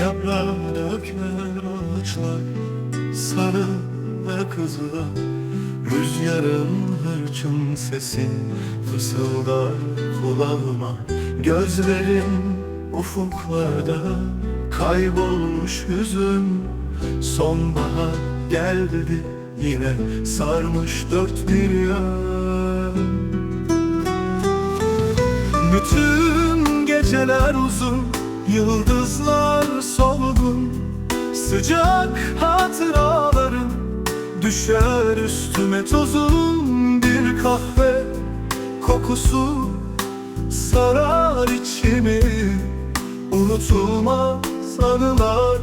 Yaprağı dökler ağaçlar Sarı ve kızıla Rüzgarın hırçın sesi Fısıldar kulağıma. Gözlerim ufuklarda Kaybolmuş hüzün. Sonbahar gel dedi Yine sarmış dört bir yan bütün geceler uzun Yıldızlar solgun Sıcak hatıraların Düşer üstüme tozun Bir kahve kokusu Sarar içimi. Unutulmaz anılar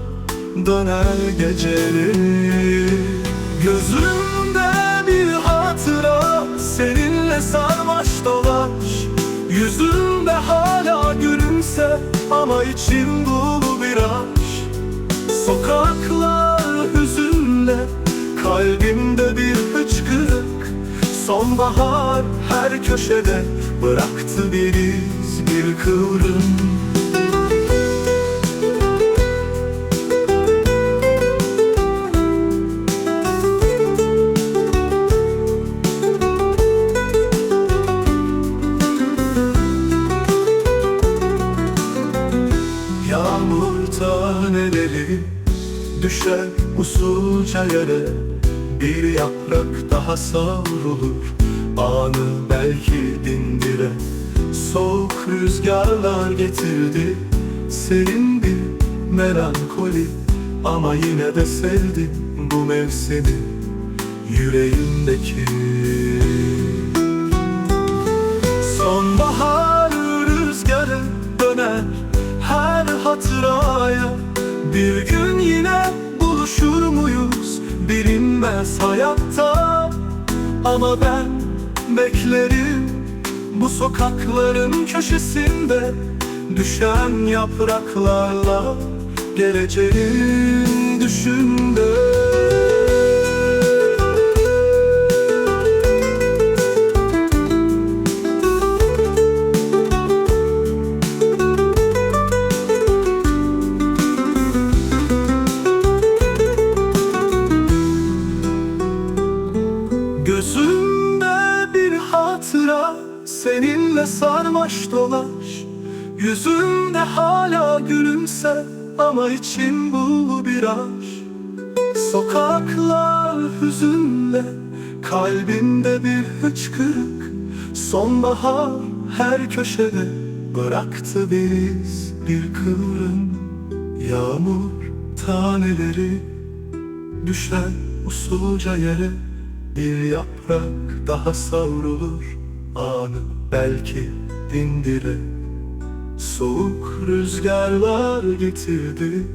Döner geceleri Ama içim dolu bir aşk. Sokaklar hüzünle Kalbimde bir hıçkırık. Sonbahar her köşede Bıraktı bir iz bir kıvrım taneleri düşer usulca yere. Bir yaprak daha savrulur Anı belki dindire. Soğuk rüzgarlar getirdi Serin bir melankoli. Ama yine de sevdim bu mevsimi Yüreğimdeki. Sonbahar rüzgarı döner her hatıraya Bir gün yine buluşur muyuz? Bilinmez hayatta. Ama ben beklerim bu sokakların köşesinde Düşen yapraklarla geleceğin düşünde Seninle sarmaş dolaş. Yüzünde hala gülümse Ama içim bu bir aşk Sokaklar hüzünle Kalbimde bir hıçkırık. Sonbahar her köşede Bıraktı bir iz bir kıvrım. Yağmur taneleri Düşer usulca yere. Bir yaprak daha savrulur Anı belki dindire. Soğuk rüzgarlar getirdi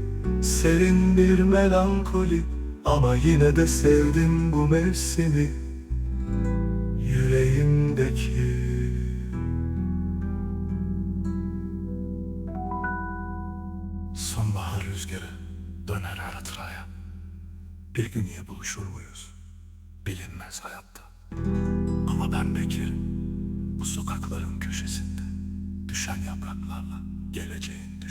Serin bir melankoli. Ama yine de sevdim bu mevsimi Yüreğimdeki. Sonbahar rüzgarı döner her hatıraya. Bir gün yine buluşur muyuz? Bilinmez hayatta. Ama ben beklerim Bu sokakların köşesinde Düşen yapraklarla geleceğin